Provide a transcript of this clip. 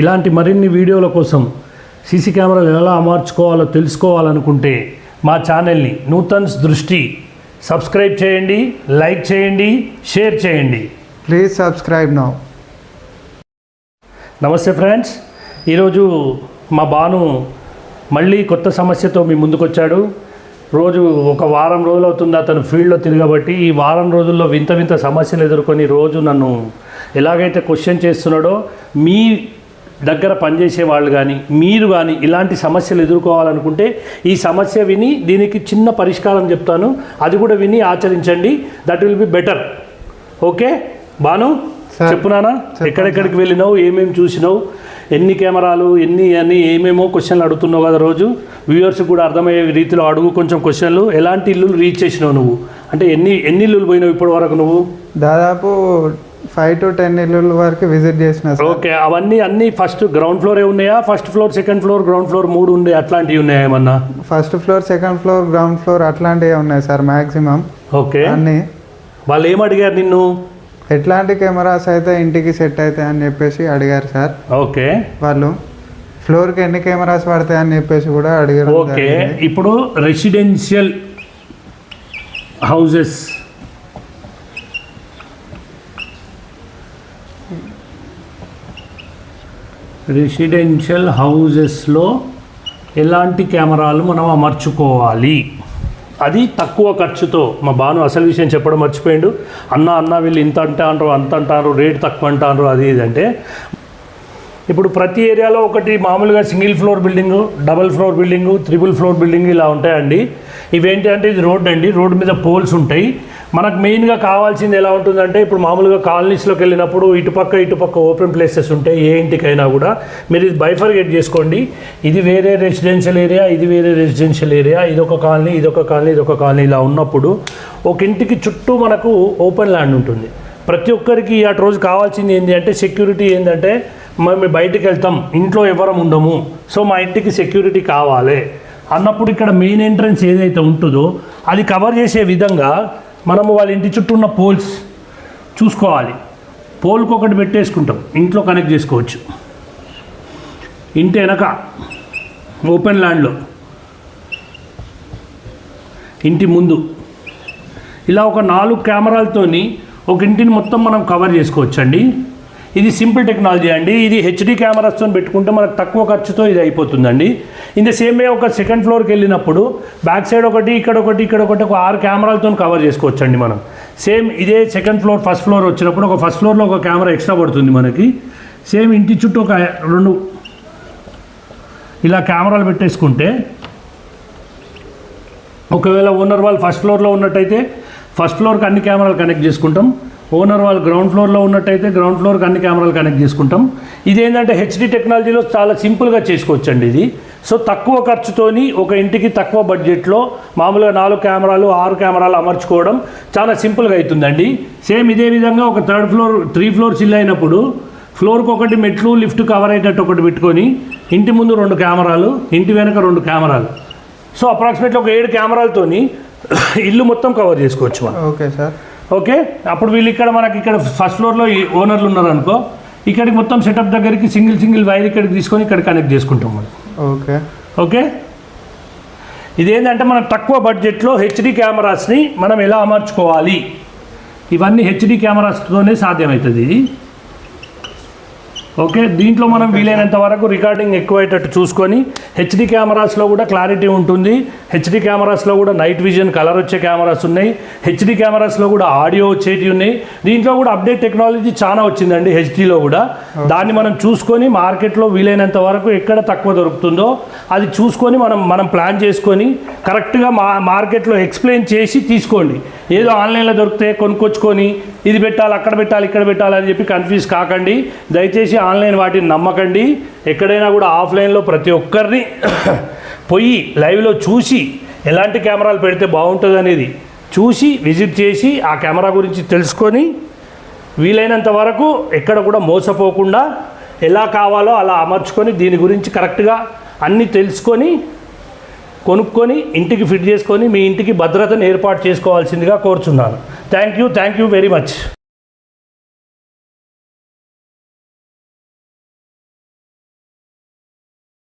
ఇలాంటి మరిన్ని వీడియోల కోసం సీసీ కెమెరాలు ఎలా అమర్చుకోవాలో తెలుసుకోవాలనుకుంటే మా ఛానల్ని నూతన్స్ దృష్టి సబ్స్క్రైబ్ చేయండి లైక్ చేయండి షేర్ చేయండి. Please subscribe now. నమస్తే ఫ్రెండ్స్. ఈరోజు మా బాను మళ్ళీ కొత్త సమస్యతో మీ ముందుకొచ్చాడు. రోజు ఒక వారం రోజులు అవుతుంది అతను ఫీల్డ్లో తిరగబట్టి. ఈ వారం రోజుల్లో వింత వింత సమస్యలు ఎదుర్కొని రోజు నన్ను ఎలాగైతే క్వశ్చన్ చేస్తున్నాడో మీ దగ్గర పనిచేసే వాళ్ళు కానీ మీరు కానీ ఇలాంటి సమస్యలు ఎదుర్కోవాలనుకుంటే ఈ సమస్య విని దీనికి చిన్న పరిష్కారం చెప్తాను. అది కూడా విని ఆచరించండి. That will be better okay Banu. చెప్పునానా ఎక్కడెక్కడికి వెళ్ళినావు? ఏమేమి చూసినావు? ఎన్ని కెమెరాలు ఎన్ని అన్ని ఏమేమో క్వశ్చన్లు అడుగుతున్నావు కదా రోజు. వ్యూవర్స్ కూడా అర్థమయ్యే రీతిలో అడుగు కొంచెం క్వశ్చన్లు ఎలాంటి ఇల్లులు రీచ్ చేసినావు నువ్వు? అంటే ఎన్ని ఎన్ని ఇల్లులు పోయినావు ఇప్పటి వరకు నువ్వు? దాదాపు ఫైవ్ టు టెన్ ఇల్లుల వరకు విజిట్ చేసిన ఓకే అవన్నీ అన్ని ఫస్ట్ గ్రౌండ్ ఫ్లోరే ఉన్నాయా? First floor second floor ground floor మూడు ఉండే అట్లాంటివి ఉన్నాయా ఏమన్నా? First floor second floor ground floor అట్లాంటివి ఉన్నాయి సార్ మ్యాక్సిమం ఓకే. అన్నీ. వాళ్ళు ఏం అడిగారు నిన్ను? ఎట్లాంటి కెమెరాస్ అయితే ఇంటికి సెట్ అవుతాయి అని చెప్పేసి అడిగారు సార్. ఓకే. వాళ్ళు ఫ్లోర్కి ఎన్ని కెమెరాస్ పడతాయి అని చెప్పేసి కూడా అడిగారు ఓకే ఇప్పుడు రెసిడెన్షియల్ హౌజెస్ రెసిడెన్షియల్ హౌజెస్లో ఎలాంటి కెమెరాలు మనం అమర్చుకోవాలి? అది తక్కువ ఖర్చుతో మా బాను అసలు విషయం చెప్పడం మర్చిపోయిండు. అన్న అన్న వీళ్ళు ఇంత అంటారు అంత అంటారు రేట్ తక్కువ అంటారు అది ఇది అంటే ఇప్పుడు ప్రతి ఏరియాలో ఒకటి మామూలుగా single floor building double floor building triple floor building ఇలా ఉంటాయండి. ఇవేంటి అంటే ఇది రోడ్ అండి రోడ్డు మీద పోల్స్ ఉంటాయి. మనకు మెయిన్గా కావాల్సింది ఎలా ఉంటుందంటే ఇప్పుడు మామూలుగా కాలనీస్లోకి వెళ్ళినప్పుడు ఇటుపక్క ఇటుపక్క ఓపెన్ ప్లేసెస్ ఉంటాయి ఏ ఇంటికైనా కూడా మీరు ఇది బైఫర్గేట్ చేసుకోండి. ఇది వేరే రెసిడెన్షియల్ ఏరియా ఇది వేరే రెసిడెన్షియల్ ఏరియా ఇదొక కాలనీ ఇదొక కాలనీ ఇదొక కాలనీ ఇలా ఉన్నప్పుడు ఒక ఇంటికి చుట్టూ మనకు ఓపెన్ ల్యాండ్ ఉంటుంది. ప్రతి ఒక్కరికి అటు రోజు కావాల్సింది ఏంటి అంటే సెక్యూరిటీ ఏంటంటే మేము బయటికి వెళ్తాం ఇంట్లో ఎవరం ఉండము సో మా ఇంటికి సెక్యూరిటీ కావాలి. అన్నప్పుడు ఇక్కడ మెయిన్ ఎంట్రన్స్ ఏదైతే ఉంటుందో అది కవర్ చేసే విధంగా మనము వాళ్ళ ఇంటి చుట్టూ ఉన్న పోల్స్ చూసుకోవాలి. పోల్కి ఒకటి పెట్టేసుకుంటాం. ఇంట్లో కనెక్ట్ చేసుకోవచ్చు. ఇంటి వెనక ఓపెన్ ల్యాండ్లో. ఇంటి ముందు. ఇలా ఒక నాలుగు కెమెరాలతోని ఒక ఇంటిని మొత్తం మనం కవర్ చేసుకోవచ్చండి. ఇది సింపుల్ టెక్నాలజీ అండి. ఇది హెచ్డి కెమెరాస్తో పెట్టుకుంటే మనకు తక్కువ ఖర్చుతో ఇది అయిపోతుందండి. ఇన్ ద సేమ్ వే ఒక సెకండ్ ఫ్లోర్కి వెళ్ళినప్పుడు బ్యాక్ సైడ్ ఒకటి ఇక్కడ ఒకటి ఇక్కడ ఒకటి ఒక ఆరు కెమెరాలతో కవర్ చేసుకోవచ్చు అండి మనం. సేమ్ ఇదే సెకండ్ ఫ్లోర్ ఫస్ట్ ఫ్లోర్ వచ్చినప్పుడు ఒక ఫస్ట్ ఫ్లోర్లో ఒక కెమెరా ఎక్స్ట్రా పడుతుంది మనకి. సేమ్ ఇంటి చుట్టూ ఒక రెండు ఇలా కెమెరాలు పెట్టేసుకుంటే ఒకవేళ ఓనర్ వాళ్ళు ఫస్ట్ ఫ్లోర్లో ఉన్నట్టయితే ఫస్ట్ ఫ్లోర్కి అన్ని కెమెరాలు కనెక్ట్ చేసుకుంటాం. ఓనర్ వాళ్ళు గ్రౌండ్ ఫ్లోర్లో ఉన్నట్టయితే గ్రౌండ్ ఫ్లోర్కి అన్ని కెమెరాలు కనెక్ట్ చేసుకుంటాం. ఇది ఏంటంటే హెచ్డి టెక్నాలజీలో చాలా సింపుల్గా చేసుకోవచ్చండి ఇది. సో తక్కువ ఖర్చుతోని ఒక ఇంటికి తక్కువ బడ్జెట్లో మామూలుగా నాలుగు కెమెరాలు ఆరు కెమెరాలు అమర్చుకోవడం చాలా సింపుల్గా అవుతుందండి. సేమ్ ఇదే విధంగా ఒక థర్డ్ ఫ్లోర్ త్రీ ఫ్లోర్స్ ఇల్లు అయినప్పుడు ఫ్లోర్కి ఒకటి మెట్లు లిఫ్ట్ కవర్ అయ్యేటట్టు ఒకటి పెట్టుకొని ఇంటి ముందు రెండు కెమెరాలు ఇంటి వెనక రెండు కెమెరాలు. సో అప్రాక్సిమేట్లీ ఒక ఏడు కెమెరాలతోని ఇల్లు మొత్తం కవర్ చేసుకోవచ్చు మనం. Okay sir. ఓకే? అప్పుడు వీళ్ళు ఇక్కడ మనకి ఇక్కడ ఫస్ట్ ఫ్లోర్లో ఈ ఓనర్లు ఉన్నారు అనుకో ఇక్కడికి మొత్తం సెటప్ దగ్గరికి సింగిల్ సింగిల్ వైర్ ఇక్కడికి తీసుకొని ఇక్కడ కనెక్ట్ చేసుకుంటాం మనం. ఓకే. ఓకే? ఇదేంటంటే మనం తక్కువ బడ్జెట్లో హెచ్డి కెమెరాస్ని మనం ఎలా అమర్చుకోవాలి? ఇవన్నీ హెచ్డి కెమెరాస్తోనే సాధ్యమవుతుంది. ఇది ఓకే దీంట్లో మనం వీలైనంత వరకు రికార్డింగ్ ఎక్కువయ్యేటట్టు చూసుకొని హెచ్డి కెమెరాస్లో కూడా క్లారిటీ ఉంటుంది. హెచ్డి కెమెరాస్లో కూడా నైట్ విజన్ కలర్ వచ్చే కెమెరాస్ ఉన్నాయి. హెచ్డి కెమెరాస్లో కూడా ఆడియో వచ్చేటివి ఉన్నాయి. దీంట్లో కూడా అప్డేట్ టెక్నాలజీ చాలా వచ్చిందండి హెచ్డిలో కూడా. దాన్ని మనం చూసుకొని మార్కెట్లో వీలైనంత వరకు ఎక్కడ తక్కువ దొరుకుతుందో అది చూసుకొని మనం మనం ప్లాన్ చేసుకొని కరెక్ట్గా మా మార్కెట్లో ఎక్స్ప్లెయిన్ చేసి తీసుకోండి. ఏదో ఆన్లైన్లో దొరికితే కొనుక్కొచ్చుకొని ఇది పెట్టాలి అక్కడ పెట్టాలి ఇక్కడ పెట్టాలి అని చెప్పి కన్ఫ్యూజ్ కాకండి. దయచేసి ఆన్లైన్ వాటిని నమ్మకండి. ఎక్కడైనా కూడా ఆఫ్లైన్లో ప్రతి ఒక్కరిని పోయి లైవ్లో చూసి ఎలాంటి కెమెరాలు పెడితే బాగుంటుంది అనేది చూసి విజిట్ చేసి ఆ కెమెరా గురించి తెలుసుకొని వీలైనంత వరకు ఎక్కడ కూడా మోసపోకుండా ఎలా కావాలో అలా అమర్చుకొని దీని గురించి కరెక్ట్గా అన్నీ తెలుసుకొని కొనుక్కొని ఇంటికి ఫిట్ చేసుకొని మీ ఇంటికి భద్రతను ఏర్పాటు చేసుకోవాల్సిందిగా కోరుచున్నాను. Thank you thank you very much.